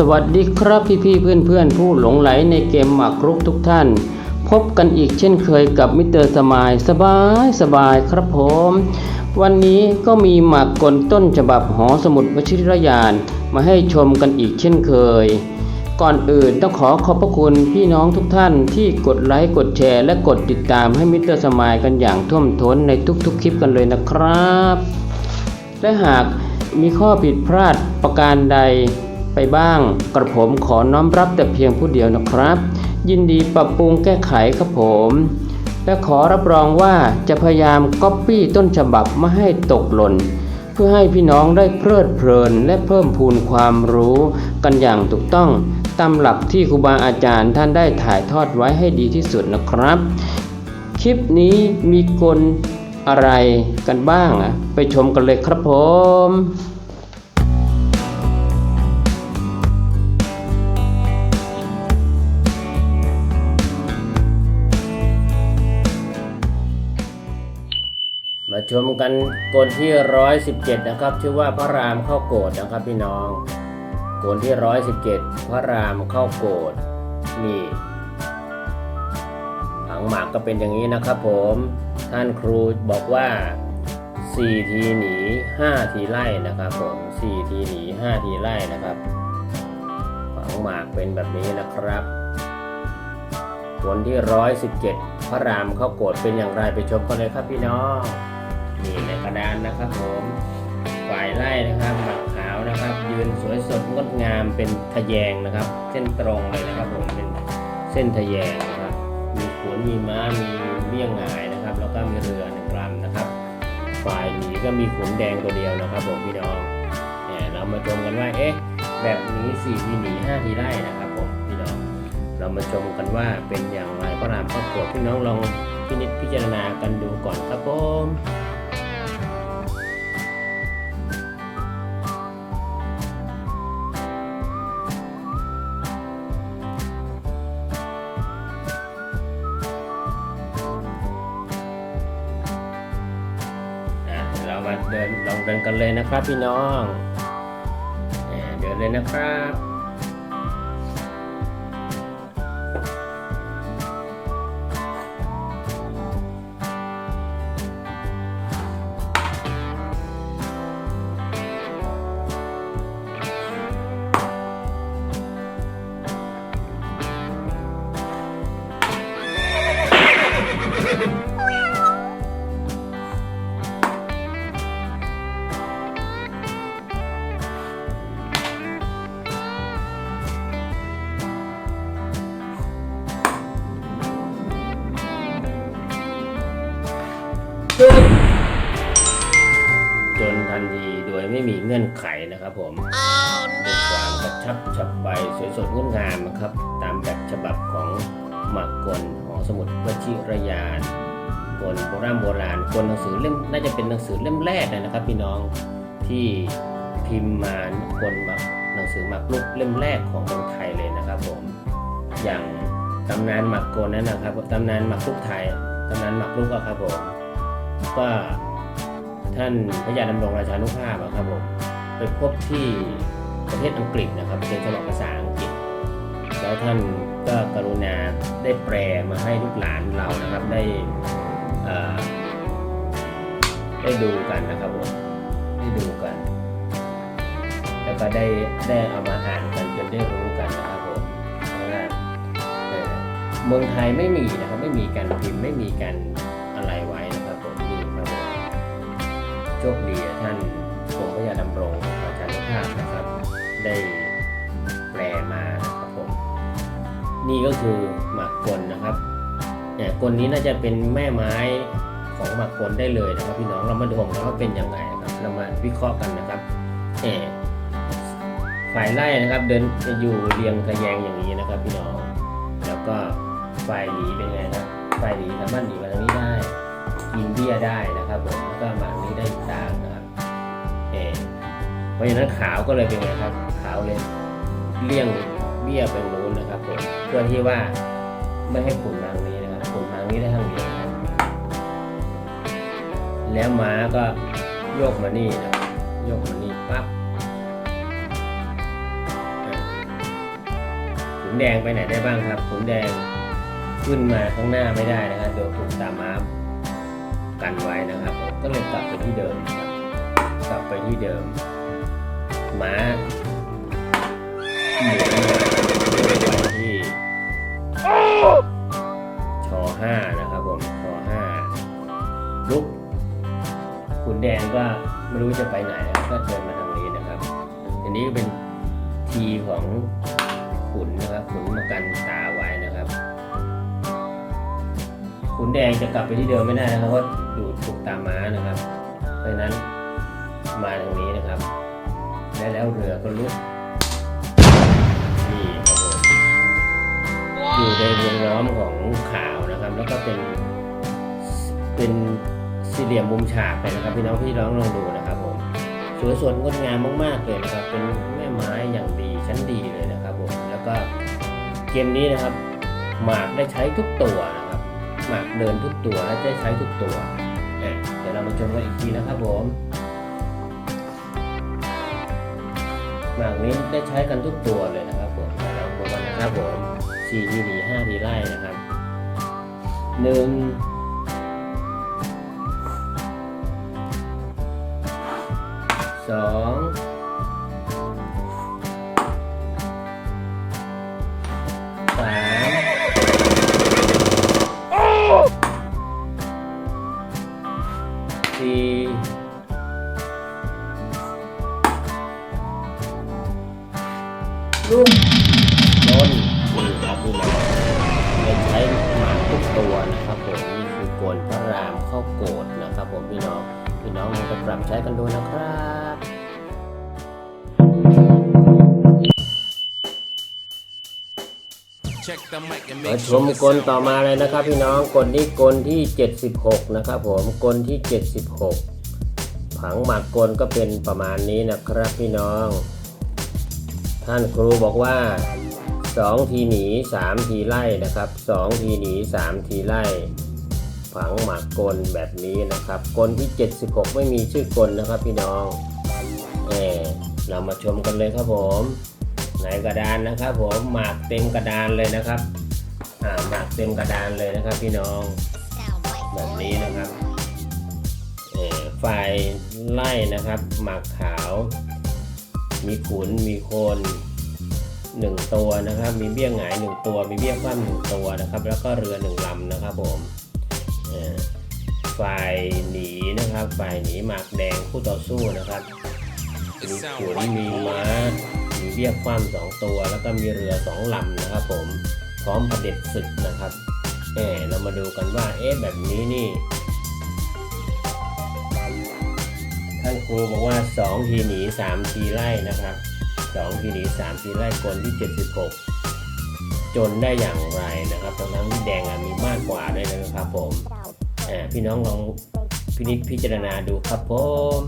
สวัสดีครับพี่พี่ๆเพื่อนเพื่อนๆ ผู้หลงไหลในเกมหมากรุกทุกท่าน พบกันอีกเช่นเคยกับมิสเตอร์สมายสบายสบายครับผม วันนี้ก็มีหมากกลต้นฉบับหอสมุดวชิรยาน มาให้ชมกันอีกเช่นเคย ก่อนอื่นต้องขอขอบพระคุณพี่น้องทุกท่านที่กดไลค์กดแชร์และกดติดตามให้มิสเตอร์สมายกันอย่างท่วมท้นในทุกๆคลิปกันเลยนะครับ และหากมีข้อผิดพลาดประการใด ไปบ้าง กระผมขอน้อมรับแต่เพียงผู้เดียวนะครับ ยินดีปรับปรุงแก้ไขครับผม และขอรับรองว่าจะพยายามก๊อปปี้ต้นฉบับไม่ให้ตกหล่นเพื่อให้พี่น้องได้เพลิดเพลิน และเพิ่มพูนความรู้กันอย่างถูกต้องตามหลักที่ครูบาอาจารย์ท่านได้ถ่ายทอดไว้ให้ดีที่สุดนะครับ คลิปนี้มีกลอะไรกันบ้างอะไปชมกันเลยครับผม ชมกันกลที่ 117 นะครับ ชื่อว่าพระรามเข้าโกรธนะครับพี่น้องกลที่ 117 พระรามเข้าโกรธนี่ผังหมากก็เป็นอย่างนี้นะครับผม ท่านครูบอกว่า 4 ทีหนี 5 ทีไล่นะครับผม 4 ทีหนี 5 ทีไล่นะครับผังหมากเป็นแบบนี้นะครับผลที่ 117 พระรามเข้าโกรธเป็นอย่างไรไปชมกันเลยครับพี่น้อง นี่ในกระดานนะครับผมฝ่ายไล่นะครับหมักขาวนะครับ ยืนสวยสดงดงามเป็นทะแยงนะครับ เส้นตรงเลยนะครับผมเป็นเส้นทะแยงนะครับ มีขนมีม้ามีเมี่ยงหงายนะครับ แล้วก็มีเรือหนึ่งลำนะครับ ฝ่ายหนีก็มีขนแดงตัวเดียวนะครับผมพี่น้องเนี่ยเรามาชมกันว่าเอ๊ะแบบนี้สี่ทีหนีห้าทีไล่นะครับผมพี่น้องเรามาชมกันว่าเป็นอย่างไรพระรามครอบครัวพี่น้องลองพินิจพิจารณากันดูก่อนครับผม ลองเดินกันเลยนะครับพี่น้องเดินเลยนะครับ จนทันทีโดยไม่มีเงื่อนไขนะครับผมด้วยความกระชับฉับไวสวยสดงดงามนะครับ ตามแบบฉบับของหมากกลหอสมุดวชิรยานกลโบราณโบราณกลหนังสือเล่มน่าจะเป็นหนังสือเล่มแรกเลยนะครับ พี่น้องที่พิมพ์มากลหมากหนังสือหมากรุกเล่มแรกของเมืองไทยเลยนะครับ ผมอย่างตำนานหมากกลนั้นนะครับตำนานหมากรุกไทยตำนานหมากรุกอะครับผม ก็ท่านพระยาดำรงราชานุภาพครับผมไปพบที่ประเทศอังกฤษนะครับเป็นฉบับภาษาอังกฤษ แล้วท่านก็กรุณาได้แปลมาให้ลูกหลานเรานะครับได้ได้ดูกันนะครับผมได้ดูกัน แล้วก็ได้ได้เอามาอ่านกันจนได้รู้กันนะครับผมเพราะเออเมืองไทยไม่มีนะครับไม่มีการพิมพ์ไม่มีการ โชคดีท่านกรมพระยาดำรงราชานุภาพนะครับ ได้แปลมานะครับผมนี่ก็คือหมากกลนะครับเนี่ยกลนี้น่าจะเป็นแม่ไม้ของหมากกลได้เลยนะครับ พี่น้องเรามาดูกันว่าเป็นยังไงนะครับ เรามาวิเคราะห์กันนะครับเออฝ่ายไล่นะครับ เดินจะอยู่เรียงทะแยงอย่างนี้นะครับ พี่น้อง แล้วก็ฝ่ายหนีเป็นไงครับฝ่ายหนีสามารถหนีมาทางนี้ได้ กินเบี้ยได้นะครับผมแล้วก็หมากนี้ได้อีกทางนะครับเอเพราะฉะนั้นขาวก็เลยเป็นไงครับ ขาวเลยเลี่ยงเบี้ยไปนู้นนะครับผมเพื่อที่ว่าไม่ให้ขุนมาทางนี้นะครับขุนมาทางนี้ได้ทางเดียวแล้วม้าก็โยกมานี่นะครับโยกมานี่ปั๊บขุนแดงไปไหนได้บ้างครับขุนแดงขึ้นมาข้างหน้าไม่ได้นะครับโดนถูกตาม้า กันไว้นะครับผมก็เลยกลับไปที่เดิมครับกลับไปที่เดิมม้าหมุนมาที่ชอห้านะครับผมชอห้าลุกขุนแดงก็ไม่รู้จะไปไหนก็เดินมาทางนี้นะครับทีนี้ก็เป็นทีของขุนนะครับขุนมากันตาไว้นะครับขุนแดงจะกลับไปที่เดิมไม่ได้นะครับเพราะ มาทางนี้นะครับ และแล้วเรือก็ลุกนี่ครับผมอยู่ในวงล้อมของขาวนะครับ แล้วก็เป็นเป็นสี่เหลี่ยมมุมฉากเลยนะครับ พี่น้องพี่น้องลองดูนะครับผมสวยสดงดงามมาก ๆ เลยนะครับ เป็นแม่ไม้อย่างดีชั้นดีเลยนะครับผมแล้วก็เกมนี้นะครับ หมากได้ใช้ทุกตัวนะครับ หมากเดินทุกตัวและได้ใช้ทุกตัวเอ๊ะเดี๋ยวเรามาชมกันอีกทีนะครับผม หมากนี้ได้ใช้กันทุกตัวเลยนะครับผมเราดูกันนะครับผมสี่ทีหนีห้าทีไล่นะครับหนึ่งสอง นพระรามเข้าโกดนะครับผมพี่น้องพี่น้องลองไปปรับใช้กันดูนะครับมาชมกลต่อมาเลยนะครับ พี่น้องกลนี้กลที่ 76 นะครับผมกลที่ 76 ผังหมากกลก็เป็นประมาณนี้นะครับพี่น้อง ท่านครูบอกว่า 2 ทีหนี 3 ทีไล่นะครับ 2 ทีหนี 3 ทีไล่ ผังหมากกลแบบนี้นะครับกลที่ 76 ไม่มีชื่อกลนะครับพี่น้องเออเรามาชมกันเลยครับผมในกระดานนะครับ ผมหมากเต็มกระดานเลยนะครับอ่าหมากเต็มกระดานเลยนะครับ พี่น้องแบบนี้นะครับเออฝ่ายไล่นะครับหมากขาว มีขุนมีโคนหนึ่งตัวนะครับ มีเบี้ยงหงายหนึ่งตัว มีเบี้ยคว่ำหนึ่งตัวนะครับ แล้วก็เรือหนึ่งลำนะครับผม ฝ่ายหนีนะครับ ฝ่ายหนีหมากแดงคู่ต่อสู้นะครับ It มี sound ขุน white มี boy. ม้า มีเบี้ยคว่ำสองตัว แล้วก็มีเรือสองลำนะครับ ผม พร้อมประเด็จศึกนะครับเออเรามาดูกันว่า เอ๊ะแบบนี้นี่ ท่านครูบอกว่า 2 ทีหนี 3 ทีไล่นะครับ 2 ทีหนี 3 ทีไล่คนที่ 76 จนได้อย่างไรนะครับทั้งทั้งๆที่แดงอะมีมากกว่าด้วยนะครับผมอ่าพี่น้องลองพินิจพิจารณาดูครับผม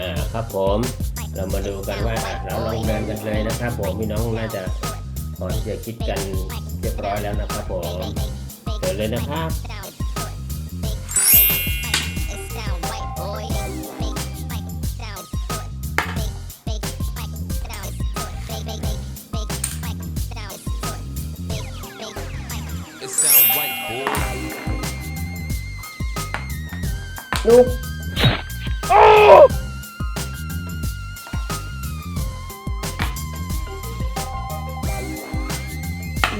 อ่าครับผมเรามาดูกันว่าเราลองเดินกันเลยนะครับผมพี่น้องน่าจะพอที่จะคิดกันเรียบร้อยแล้วนะครับผม เดินเลยนะครับ It sound white boy. ลุก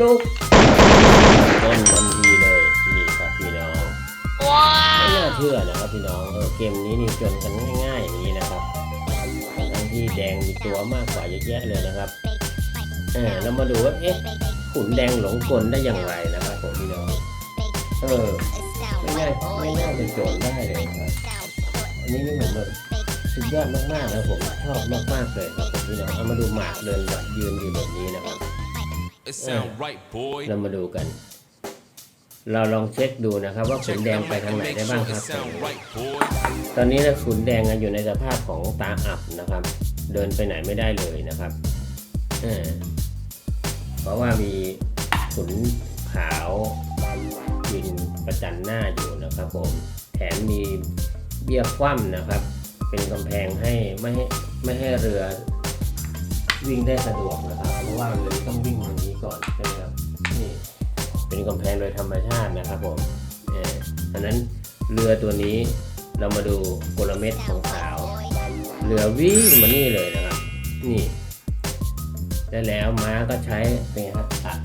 ลุกต้นทันที เชื่อนะครับพี่น้องเออเกมนี้นี่จนกันง่ายๆอย่างนี้นะครับทั้งที่แดงมีตัวมากกว่าเยอะแยะเลยนะครับเออเรามาดูว่าเอ๊ะขุนแดงหลงกลได้อย่างไรนะครับผมพี่น้องเออไม่น่าไม่น่าจะโจทย์ได้เลยครับอันนี้นี่เหมือนแบบสุดยอดมากๆนะผมชอบมากๆเลยครับผมพี่น้องเอามาดูหมากเดินแบบยืนอยู่แบบนี้นะครับ It sound right, boy. เรามาดูกัน เราลองเช็คดูนะครับ ว่าขุน Check แด it ง out, ไป make, ทางไหน make ได้บ้าง sure ค it รับ sound right, boy. ตอนนี้นะขุนแดงอยู่ในสภาพของตาอับนะครับ เดินไปไหนไม่ได้เลยนะครับเออเพราะว่ามีขุนขาวยืนประจันหน้าอยู่นะครับผมแถมมีเบี้ยคว่ำนะครับ เป็นกำแพงให้ไม่ให้ไม่ให้เรือวิ่งได้สะดวกนะครับ เพราะว่าเรือต้องวิ่ง เป็นกำแพงโดยธรรมชาตินะครับผมเอออันนั้นเรือตัวนี้เรามาดูกลเม็ดของขาวเรือวิ่งมานี่เลยนะครับ นี่ ได้แล้วม้าก็ใช้เป็นไงครับอัด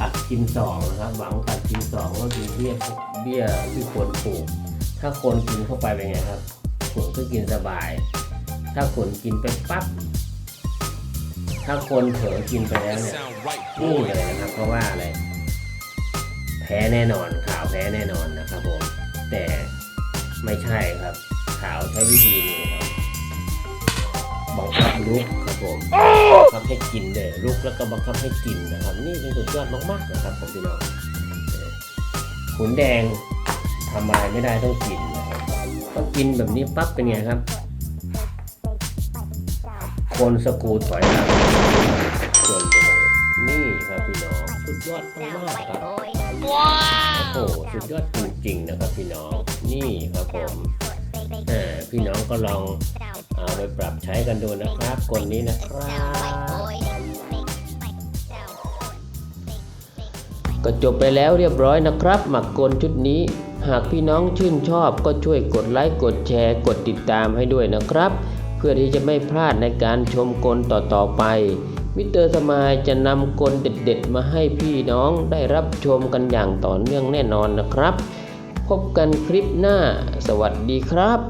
อัดกินสองนะครับ หวังตัดกินสองก็คือเบี้ยเบี้ยที่ควรปลูก ถ้าคนกินเข้าไปเป็นไงครับขนก็กินสบาย ถ้าขนกินไปปั๊บถ้าคนเผลอกินไปแล้วเนี่ยนี่เลยนะครับเพราะว่าอะไร พ้แน่นอนข่าวแพ้แน่นอนนะครับผมแต่ไม่ใช่ครับข่าวใช้วิธีนี้ครับบังคับลุกครับผมบังคับให้กินเด้อลุกแล้วก็บังคับให้กินนะครับ นี่เป็นสุดยอดมากๆนะครับผมพี่น้องขุนแดงทำอะไรไม่ได้ต้องกินนะครับต้องกินแบบนี้ปั๊บเป็นไงครับคนสกูถอยหลังจนไปเลยนี่ครับพี่น้องสุดยอดมากๆครับ โอ้โหสุดยอดจริงๆนะครับพี่น้องนี่ครับผมอ่าพี่น้องก็ลองเอาไปปรับใช้กันดูนะครับกลนี้นะครับก็จบไปแล้วเรียบร้อยนะครับหมักกลชุดนี้ หากพี่น้องชื่นชอบก็ช่วยกดไลค์กดแชร์ กดติดตามให้ด้วยนะครับ เพื่อที่จะไม่พลาดในการชมกลต่อๆไปมิสเตอร์สมายจะนำกลเด็ดๆ มาให้พี่น้องได้รับชมกันอย่างต่อเนื่องแน่นอนนะครับ พบกันคลิปหน้า สวัสดีครับ